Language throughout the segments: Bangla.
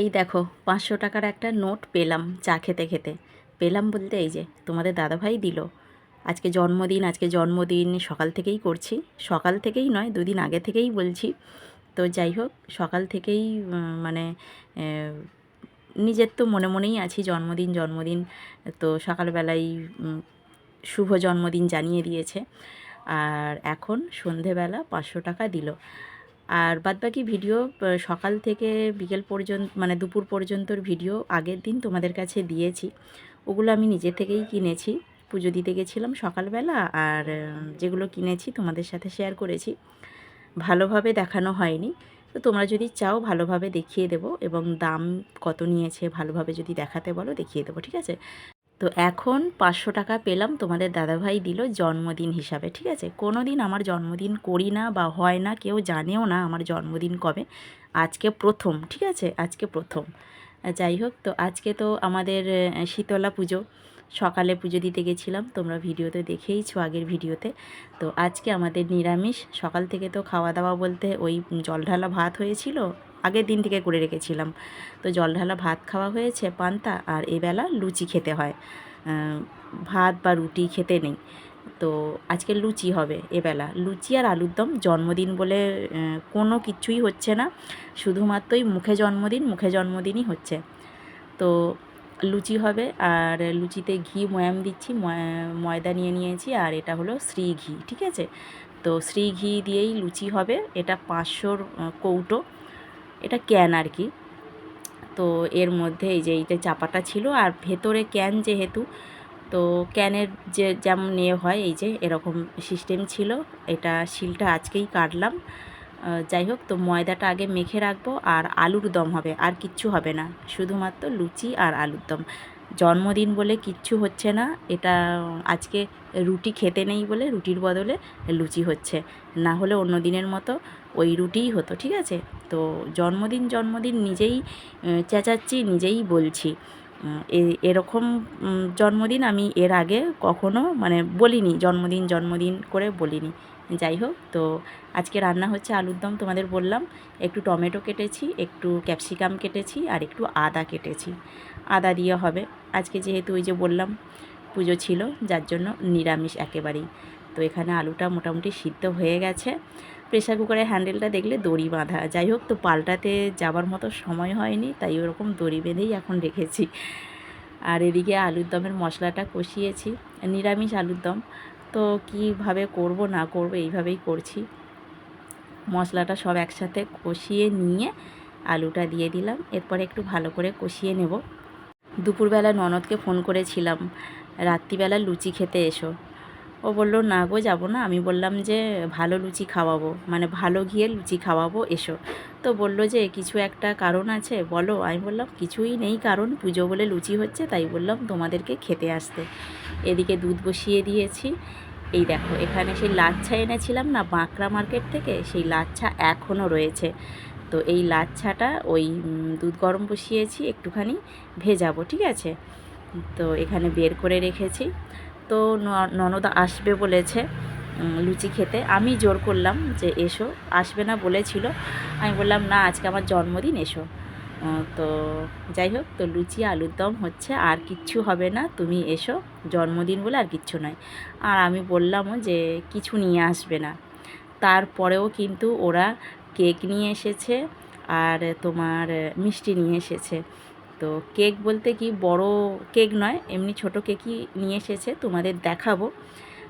এই দেখো, পাঁচশো টাকার একটা নোট পেলাম চা খেতে খেতে। পেলাম বলতে এই যে, তোমাদের দাদাভাই দিল। আজকে জন্মদিন আজকে জন্মদিন, সকাল থেকেই করছি। সকাল থেকেই নয়, দুদিন আগে থেকেই বলছি। তো যাই হোক, সকাল থেকেই মানে নিজের তো মনে মনেই আছি জন্মদিন জন্মদিন। তো সকালবেলায় শুভ জন্মদিন জানিয়ে দিয়েছে। আর এখন সন্ধেবেলা পাঁচশো টাকা দিল। আর বাদবাকি ভিডিও সকাল থেকে বিকেল পর্যন্ত মানে দুপুর পর্যন্তর ভিডিও আগের দিন তোমাদের কাছে দিয়েছি। ওগুলো আমি নিজে থেকেই কিনেছি। পুজো দিতে গেছিলাম সকালবেলা আর যেগুলো কিনেছি তোমাদের সাথে শেয়ার করেছি। ভালোভাবে দেখানো হয়নি। তো তোমরা যদি চাও ভালোভাবে দেখিয়ে দেবো এবং দাম কত নিয়েছে ভালোভাবে যদি দেখাতে বলো দেখিয়ে দেবো, ঠিক আছে? তো এখন পাঁচশো টাকা পেলাম, তোমাদের দাদাভাই দিল জন্মদিন হিসাবে, ঠিক আছে? কোনো দিন আমার জন্মদিন করি না বা হয় না, কেউ জানেও না আমার জন্মদিন কবে। আজকে প্রথম, ঠিক আছে? আজকে প্রথম। যাই হোক, তো আজকে তো আমাদের শীতলা পুজো। সকালে পুজো দিতে গেছিলাম, তোমরা ভিডিওতে দেখেইছো আগের ভিডিওতে। তো আজকে আমাদের নিরামিষ, সকাল থেকে তো খাওয়া দাওয়া বলতে ওই জল ঢালা ভাত হয়েছিল আগের দিন থেকে করে রেখেছিলাম। তো জল ঢালা ভাত খাওয়া হয়েছে, পান্তা আর এবেলা লুচি খেতে হয়। ভাত বা রুটি খেতে নেই। তো আজকে লুচি হবে এবেলা। লুচি আর আলুর দম জন্মদিন বলে কোনো কিছুই হচ্ছে না। শুধুমাত্রই মুখে জন্মদিন, মুখে জন্মদিনই হচ্ছে। তো লুচি হবে আর লুচিতে ঘি ময়াম দিচ্ছি, ময়া- ময়দা নিয়ে নিয়েছি আর এটা হলো শ্রী ঘি, ঠিক আছে? তো শ্রী ঘি দিয়েই লুচি হবে। এটা পাঁচশোর কৌটো। এটা ক্যান আর কি। তো এর মধ্যে এই যে এইটা চাপাটা ছিল আর ভেতরে ক্যান যেহেতু, তো ক্যানের যে যেমন নিয়ে হয় এই যে এরকম সিস্টেম ছিল, এটা শিলটা আজকেই কাটলাম। যাই হোক, তো ময়দাটা আগে মেখে রাখব আর আলুর দম হবে, আর কিচ্ছু হবে না। শুধুমাত্র লুচি আর আলুর দম। জন্মদিন বলে কিচ্ছু হচ্ছে না। এটা, আজকে রুটি খেতে নেই বলে, রুটির বদলে লুচি হচ্ছে। না হলে অন্য দিনের মতো ওই রুটিই হতো, ঠিক আছে? তো জন্মদিন জন্মদিন নিজেই চেঁচাচ্ছি, নিজেই বলছি। এরকম জন্মদিন আমি এর আগে কখনো মানে বলিনি, জন্মদিন জন্মদিন করে বলিনি। যাই হোক, তো আজকে রান্না হচ্ছে আলুর দম, তোমাদের বললাম। একটু টমেটো কেটেছি, একটু ক্যাপসিকাম কেটেছি, আর একটু আদা কেটেছি। আদা দিয়ে হবে। আজকে যেহেতু ওই যে বললাম, পুজো ছিল, যার জন্য নিরামিষ একেবারেই। তো এখানে আলুটা মোটামুটি সিদ্ধ হয়ে গেছে। প্রেশার কুকারের হ্যান্ডেলটা দেখলে দড়ি বাঁধা। যাই হোক, তো পাল্টাতে যাবার মতো সময় হয়নি, তাই ওরকম দড়ি বেঁধেই এখন রেখেছি। আর এদিকে আলুর দমের মশলাটা কষিয়েছি। নিরামিষ আলুর দম। তো কীভাবে করব, না করব, এইভাবেই করছি। মশলাটা সব একসাথে কষিয়ে নিয়ে আলুটা দিয়ে দিলাম। এরপরে একটু ভালো করে কষিয়ে নেব। দুপুরবেলা ননদকে ফোন করেছিলাম। রাত্রিবেলা লুচি খেতে এসো। ও বলল, না গো, যাব না। আমি বললাম যে, ভালো লুচি খাওয়াবো। মানে ভালো ঘিয়ে লুচি খাওয়াবো, এসো। তো বলল যে, কিছু একটা কারণ আছে, বলো। আমি বললাম, কিছুই নেই কারণ, পুজো বলে লুচি হচ্ছে, তাই বললাম তোমাদেরকে খেতে আসতে। এদিকে দুধ বসিয়ে দিয়েছি। এই দেখো, এখানে সেই লাচ্ছা এনেছিলাম না, বাঁকড়া মার্কেট থেকে, সেই লাচ্ছা এখনও রয়েছে। তো এই লাচ্ছাটা ওই দুধ গরম বসিয়েছি, একটুখানি ভেজাবো, ঠিক আছে? তো এখানে বের করে রেখেছি। তো ননদ আসবে বলেছে লুচি খেতে। আমি জোর করলাম যে এসো, আসবে না বলেছিল। আমি বললাম, না, আজকে আমার জন্মদিন, এসো। তো যাই হোক, তো লুচি আলুর দম হচ্ছে, আর কিচ্ছু হবে না, তুমি এসো, জন্মদিন বলে আর কিচ্ছু নয়। আর আমি বললামও যে, কিছু নিয়ে আসবে না। তারপরেও কিন্তু ওরা কেক নিয়ে এসেছে আর তোমার মিষ্টি নিয়ে এসেছে। তো কেক বলতে কি বড় কেক নয়, এমনি ছোট কেকই নিয়ে এসেছে। তোমাদের দেখাবো।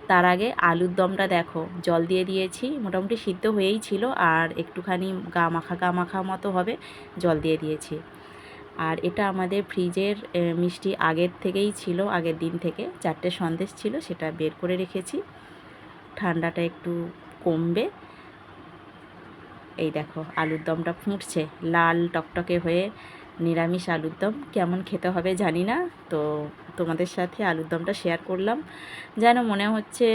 তার আগে আলুর দমটা দেখো। জল দিয়ে দিয়েছি, মোটামুটি সিদ্ধ হয়েই ছিল আর একটুখানি গা মাখা গা মাখা মতো হবে, জল দিয়ে দিয়েছি। আর এটা আমাদের ফ্রিজের মিষ্টি আগের থেকেই ছিল, আগের দিন থেকে। চারটে সন্দেশ ছিল, সেটা বের করে রেখেছি। ঠান্ডাটা একটু কমবে। এই দেখো, আলুর দমটা ফুটছে। লাল টকটকে হয়ে নিরামিষ আলুর দম। কেমন খেতে হবে জানি না, তো তোমাদের সাথে আলুর দমটা শেয়ার করলাম। যেন মনে হচ্ছে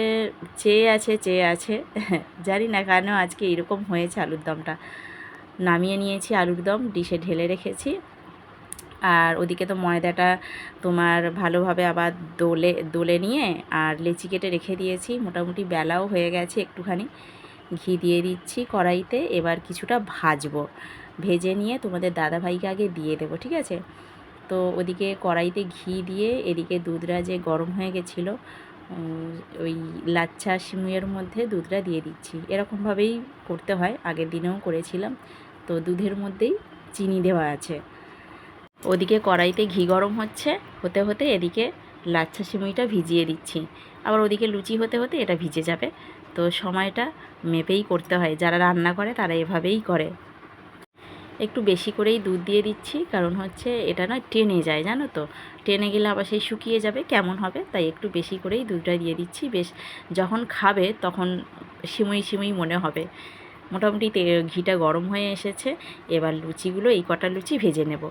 চেয়ে আছে চেয়ে আছে। জানি না কেন আজকে এরকম হয়েছে আলুর দমটা। নামিয়ে নিয়েছি আলুর দম, ডিশে ঢেলে রেখেছি। আর ওদিকে তো ময়দাটা তোমার ভালোভাবে আবার দোলে দোলে নিয়ে আর লেচি কেটে রেখে দিয়েছি। মোটামুটি বেলাও হয়ে গেছে একটুখানি। ঘি দিয়ে দিচ্ছি কড়াইতে। এবার কিছুটা ভাজবো। ভেজে নিয়ে তোমাদের দাদাভাইকে আগে দিয়ে দেবো, ঠিক আছে? তো ওদিকে কড়াইতে ঘি দিয়ে এদিকে দুধটা যে গরম হয়ে গেছিল ওই লাচ্ছা সিমুইয়ের মধ্যে দুধটা দিয়ে দিচ্ছি। এরকমভাবেই করতে হয়, আগের দিনেও করেছিলাম। তো দুধের মধ্যেই চিনি দেওয়া আছে। ওদিকে কড়াইতে ঘি গরম হচ্ছে, হতে হতে এদিকে লাচ্ছা সিমুইটা ভিজিয়ে দিচ্ছি। আবার ওদিকে লুচি হতে হতে এটা ভিজে যাবে। তো সময়টা মেপেই করতে হয়। যারা রান্না করে তারা এভাবেই করে। একটু বেশি করেই দুধ দিয়ে দিচ্ছি, কারণ হচ্ছে এটা না টেনে যায়, জানো তো? টেনে গেলে আবার সেই শুকিয়ে যাবে, কেমন হবে? তাই একটু বেশি করেই দুধটা দিয়ে দিচ্ছি। বেশ, যখন খাবে তখন সিমুই সিমুই মনে হবে। মোটামুটি ঘিটা গরম হয়ে এসেছে, এবার লুচিগুলো, এই কটা লুচি ভেজে নেব।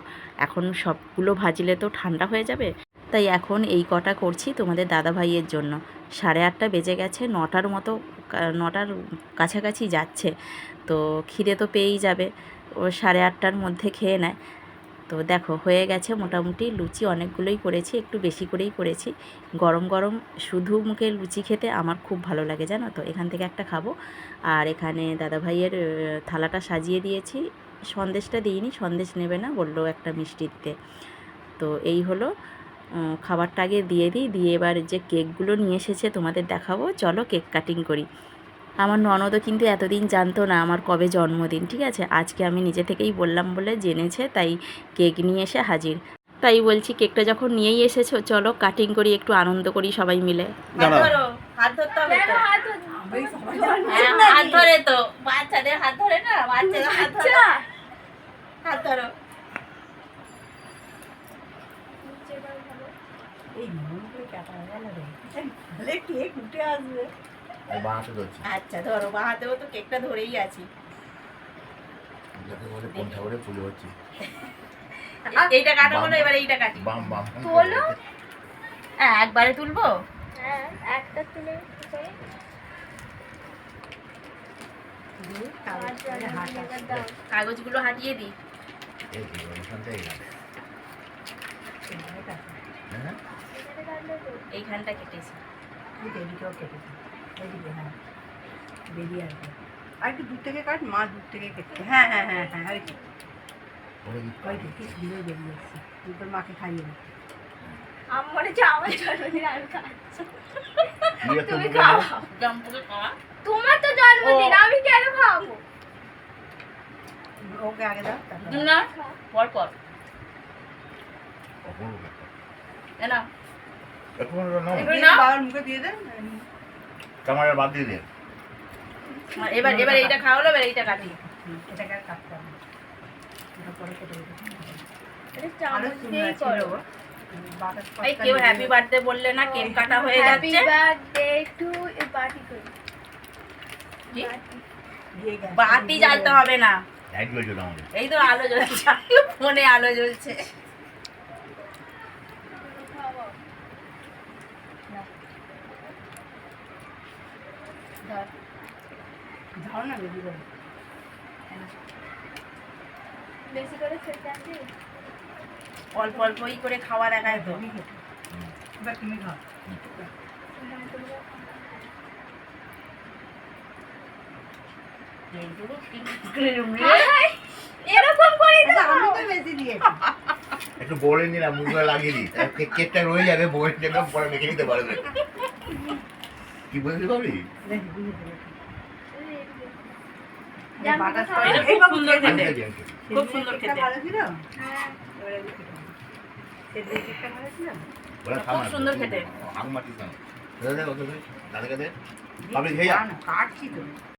এখন সবগুলো ভাজলে তো ঠান্ডা হয়ে যাবে। তাই এখন এই কটা করছি তোমাদের দাদা ভাইয়ের জন্য। সাড়ে আটটা বেজে গেছে, নটার মতো নটার কাছাকাছি যাচ্ছে। তো খিদে তো পেয়েই যাবে। ও সাড়ে আটটার মধ্যে খেয়ে নেয়। তো দেখো, হয়ে গেছে মোটামুটি লুচি অনেকগুলোই করেছি, একটু বেশি করেই করেছি। গরম গরম শুধু মুখে লুচি খেতে আমার খুব ভালো লাগে, জানো তো? এখান থেকে একটা খাব। আর এখানে দাদা ভাইয়ের থালাটা সাজিয়ে দিয়েছি। সন্দেশটা দিইনি, সন্দেশ নেবে না বলল একটা মিষ্টি দিতে তো এই হলো খাবারটা আগে দিয়ে দিই দিয়ে এবার যে কেকগুলো নিয়ে এসেছে তোমাদের দেখাবো। চলো কেক কাটিং করি। আমার ননদও কিন্তু এতদিন জানতো না আমার কবে জন্মদিন ঠিক আছে? আজকে আমি নিজে থেকেই বললাম বলে জেনেছে তাই কেক নিয়ে এসে হাজির। তাই বলছি কেকটা যখন নিয়েই এসেছ চলো কাটিং করি একটু আনন্দ করি সবাই মিলে। হাত ধরতে হবে তো। হাত ধরে তো। বাচ্চাদের হাত ধরে না? বাচ্চাদের হাত ধরে। হাত ধরো। এই কাটা গেল রে তাহলে কেক উঠে আসবে। আচ্ছা ধরো বা হাতেও তো কেকটা ধরেই আছি। এইটা কাটো এবার এইটা কাটি। বাম বাম। তোলো। হ্যাঁ একবারে তুলবো? হ্যাঁ একটা তুলে। দাও। কাগজগুলো হাটিয়ে দিই এই যে অনুষ্ঠানটাই গেল এবারে কাটো। হ্যাঁ এখানে কাটলে তো এইখানটা কেটেছি। এদিকেও কেটে দিবি। এদিকে, হ্যাঁ। বেরিয়ে আসবে। আর একটু দূর থেকে কাট মা দূর থেকে কেটে হ্যাঁ হ্যাঁ হ্যাঁ হ্যাঁ ওই তো, ওরে ওই তো, কি সুন্দর বেরিয়ে এসছে তুই তোর মাকে খাইয়ে। আমার আমার জন্মদিন আর কি তুমি খাওয়া। তোমার তো জন্মদিন আমি কেন খাব? ওকে আগে দাও তারপর না পর পর অপূর্ব বাবার মুখে দিয়ে দেন ক্যামেরা বাদ দিয়ে দে এবার এবার এইটা খাওয়ালো এবার এইটা কাটি এটাকে আর কাটতে হবে এটা পরে কেটে দেবো এটা আরও চামচ সুন্দর দিয়েই ছিল করো। গো। বাতাস এই কেউ হ্যাপি বার্থডে বললে না কেক কাটা হয়ে হ্যাপি যাচ্ছে। বার্থডে টু পার্টি করি কি? party। দিয়ে গেছে। বাতি জ্বালতে হবে না। এই তো আলো জ্বলছে ফোনে আলো জ্বলছে। ধর। ধাও না বেশি করে বেশি করে অল্প অল্পই করে খাওয়া দেখায় তো। তুমি এবার তুমি খাও। এরকম করে আচ্ছা, আমি তো বেশি দিয়েছি। একটু বলে নিলাম মুখে লাগিয়ে দিই। কেকটা রয়ে যাবে বইয়ের জন্য পরে মেখে নিতে পারবে। কি বলতে পারবি হ্যাঁ। খুব সুন্দর খেতে। দাদাকে দে। খেয়ে কাটছি তো।